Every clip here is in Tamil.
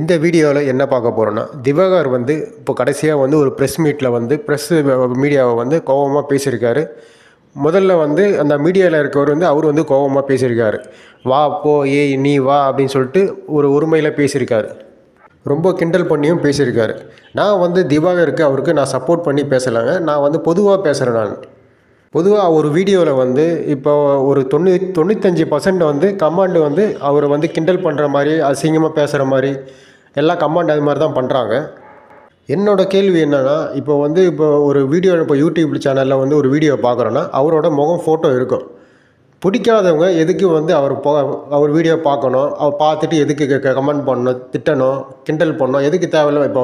இந்த வீடியோவில் என்ன பார்க்க போகிறோன்னா திவாகர் வந்து இப்போ கடைசியாக வந்து ஒரு ப்ரெஸ் மீட்டில் வந்து ப்ரெஸ் மீடியாவை வந்து கோபமாக பேசியிருக்காரு. முதல்ல வந்து அந்த மீடியாவில் இருக்கவர் வந்து அவர் வந்து கோபமாக பேசியிருக்காரு. வா போ ஏய் நீ வா அப்படின்னு சொல்லிட்டு ஒரு உரிமையில் பேசியிருக்காரு. ரொம்ப கிண்டல் பண்ணியும் பேசியிருக்காரு. நான் வந்து திவாகருக்கு அவருக்கு நான் சப்போர்ட் பண்ணி பேசலைங்க. நான் வந்து பொதுவாக பேசுகிறேன் நான். பொதுவாக ஒரு வீடியோவில் வந்து இப்போ ஒரு தொண்ணூ தொண்ணூத்தஞ்சு பர்சன்ட் வந்து கமாண்டு வந்து அவரை வந்து கிண்டல் பண்ணுற மாதிரி அசிங்கமாக பேசுகிற மாதிரி எல்லா கமாண்ட் அது மாதிரி தான் பண்ணுறாங்க என்னோடய கேள்வி என்னென்னா இப்போ வந்து இப்போ ஒரு வீடியோ இப்போ யூடியூப் சேனலில் வந்து ஒரு வீடியோ பார்க்குறோன்னா அவரோட முகம் ஃபோட்டோ இருக்கும். பிடிக்காதவங்க எதுக்கு வந்து அவர் போ அவர் வீடியோ பார்க்கணும்? அவர் பார்த்துட்டு எதுக்கு கமெண்ட் பண்ணணும்? திட்டணும்? கிண்டல் பண்ணணும்? எதுக்கு தேவையில்ல? இப்போ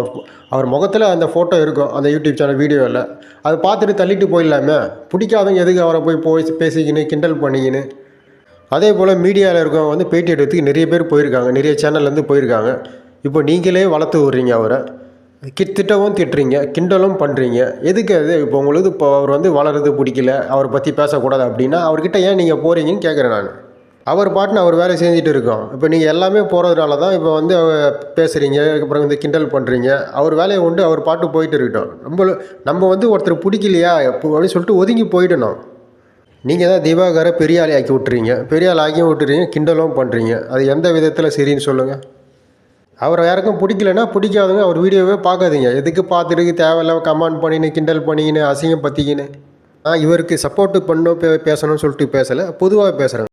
அவர் முகத்தில் அந்த ஃபோட்டோ இருக்கும் அந்த யூடியூப் சேனல் வீடியோவில் அதை பார்த்துட்டு தள்ளிட்டு போயிடலாமே. பிடிக்காதவங்க எதுக்கு அவரை போய் போய் பேசிக்கின்னு கிண்டல் பண்ணிக்கின்னு? அதே போல் மீடியாவில் இருக்கவங்க வந்து பேட்டி எடுத்துக்கு நிறைய பேர் போயிருக்காங்க. நிறைய சேனல்லேருந்து போயிருக்காங்க. இப்போ நீங்களே வளர்த்து விட்றீங்க அவரை. திட்டவும் திட்டுறீங்க கிண்டலும் பண்ணுறீங்க எதுக்கு அது? இப்போ உங்களுக்கு இப்போ அவர் வந்து வளர்றது பிடிக்கல அவரை பற்றி பேசக்கூடாது அப்படின்னா அவர்கிட்ட ஏன் நீங்கள் போகிறீங்கன்னு கேட்குறேன் நான். அவர் பாட்டுன்னு அவர் வேலை செஞ்சுட்டு இருக்கோம். இப்போ நீங்கள் எல்லாமே போகிறதுனால தான் இப்போ வந்து பேசுகிறீங்க அப்புறம் வந்து கிண்டல் பண்ணுறீங்க அவர் வேலையை உண்டு அவர் பாட்டு போயிட்டு இருக்கட்டும். நம்ம நம்ம வந்து ஒருத்தர் பிடிக்கலையா இப்போ அப்படின்னு சொல்லிட்டு ஒதுங்கி போயிடணும். நீங்கள் தான் திவாகரை பெரிய ஆளை ஆக்கி விட்டுறீங்க. பெரிய ஆள் ஆக்கியும் விட்டுறீங்க கிண்டலும் பண்ணுறீங்க அது எந்த விதத்தில் சரின்னு சொல்லுங்கள் அவரை யாருக்கும் பிடிக்கலன்னா பிடிக்காதவங்க அவர் வீடியோவே பார்க்காதீங்க. எதுக்கு பார்த்துட்டு தேவையில்லாமல் கமெண்ட் பண்ணின்னு கிண்டல் பண்ணிக்கின்னு அசிங்கம் பற்றிக்கின்னு நான் இவருக்கு சப்போர்ட்டு பண்ணும் பே பேசணும்னு சொல்லிட்டு பேசலை. பொதுவாக பேசுகிறேன்